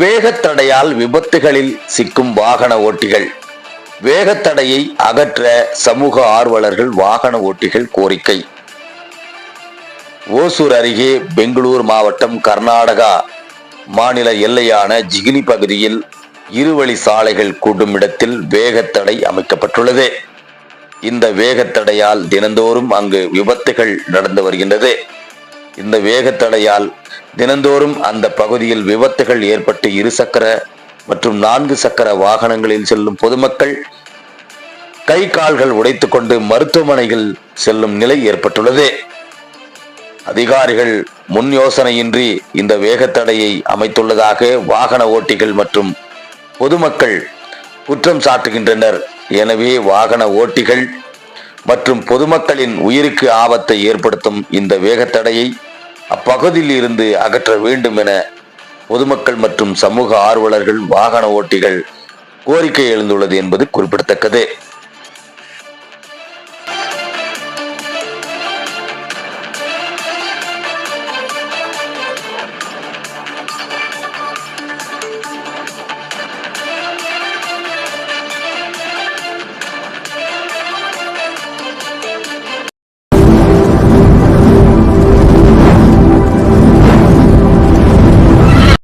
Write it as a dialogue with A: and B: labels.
A: வேகத்தடையால் விபத்துகளில் சிக்கும் வாகன ஓட்டிகள். வேகத்தடையை அகற்ற சமூக ஆர்வலர்கள் வாகன ஓட்டிகள் கோரிக்கை. ஓசூர் அருகே பெங்களூர் மாவட்டம் கர்நாடகா மாநில எல்லையான ஜிகினி பகுதியில் இருவழி சாலைகள் கூடும் இடத்தில் வேகத்தடை அமைக்கப்பட்டுள்ளது. இந்த வேகத்தடையால் தினந்தோறும் அங்கு விபத்துகள் நடந்து வருகின்றது. இந்த வேகத்தடையால் தினந்தோறும் அந்த பகுதியில் விபத்துகள் ஏற்பட்டு இருசக்கர மற்றும் நான்கு சக்கர வாகனங்களில் செல்லும் பொதுமக்கள் கை கால்கள் உடைத்துக்கொண்டு மருத்துவமனைகள் செல்லும் நிலை ஏற்பட்டுள்ளது. அதிகாரிகள் முன் யோசனையின்றி இந்த வேகத்தடையை அமைத்துள்ளதாக வாகன ஓட்டிகள் மற்றும் பொதுமக்கள் குற்றம் சாட்டுகின்றனர். எனவே வாகன ஓட்டிகள் மற்றும் பொதுமக்களின் உயிருக்கு ஆபத்தை ஏற்படுத்தும் இந்த வேகத்தடையை அப்பகுதியில் இருந்து அகற்ற வேண்டும் என பொதுமக்கள் மற்றும் சமூக ஆர்வலர்கள் வாகன ஓட்டிகள் கோரிக்கை எழுந்துள்ளது என்பது குறிப்பிடத்தக்கது.